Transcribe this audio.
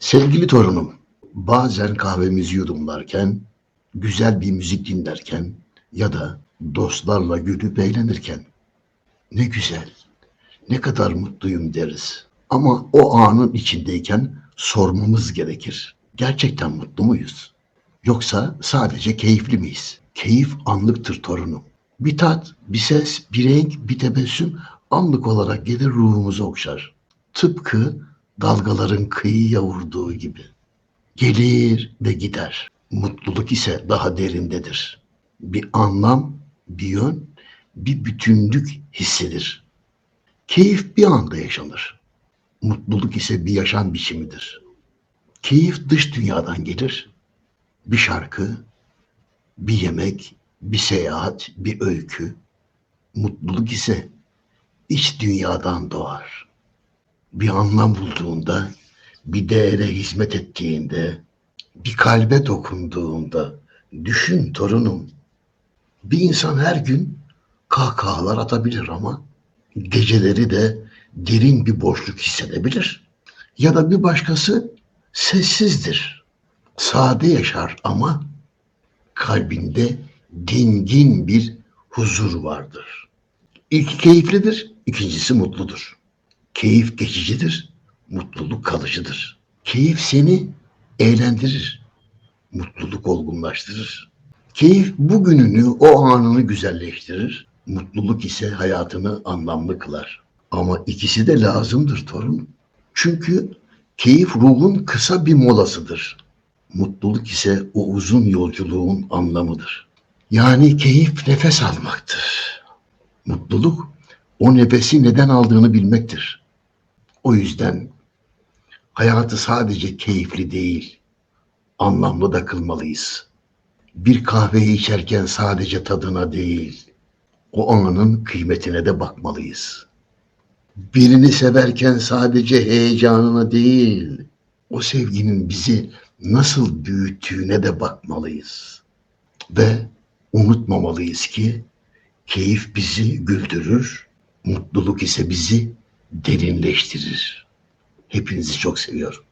Sevgili torunum, bazen kahvemizi yudumlarken, güzel bir müzik dinlerken ya da dostlarla gülüp eğlenirken ne güzel, ne kadar mutluyum deriz. Ama o anın içindeyken sormamız gerekir. Gerçekten mutlu muyuz? Yoksa sadece keyifli miyiz? Keyif anlıktır torunum. Bir tat, bir ses, bir renk, bir tebessüm anlık olarak gelir ruhumuzu okşar. Tıpkı dalgaların kıyıya vurduğu gibi. Gelir ve gider. Mutluluk ise daha derindedir. Bir anlam, bir yön, bir bütünlük hissedilir. Keyif bir anda yaşanır. Mutluluk ise bir yaşam biçimidir. Keyif dış dünyadan gelir. Bir şarkı, bir yemek, bir seyahat, bir öykü. Mutluluk ise iç dünyadan doğar. Bir anlam bulduğunda, bir değere hizmet ettiğinde, bir kalbe dokunduğunda, düşün torunum. Bir insan her gün kahkahalar atabilir ama geceleri de derin bir boşluk hissedebilir. Ya da bir başkası sessizdir. Sade yaşar ama kalbinde dingin bir huzur vardır. İlki keyiflidir, ikincisi mutludur. Keyif geçicidir, mutluluk kalıcıdır. Keyif seni eğlendirir, mutluluk olgunlaştırır. Keyif bugününü, o anını güzelleştirir. Mutluluk ise hayatını anlamlı kılar. Ama ikisi de lazımdır torun. Çünkü keyif ruhun kısa bir molasıdır. Mutluluk ise o uzun yolculuğun anlamıdır. Yani keyif nefes almaktır. Mutluluk o nefesi neden aldığını bilmektir. O yüzden hayatı sadece keyifli değil, anlamlı da kılmalıyız. Bir kahveyi içerken sadece tadına değil, o anın kıymetine de bakmalıyız. Birini severken sadece heyecanına değil, o sevginin bizi nasıl büyüttüğüne de bakmalıyız. Ve unutmamalıyız ki keyif bizi güldürür, mutluluk ise bizi derinleştirir. Hepinizi çok seviyorum.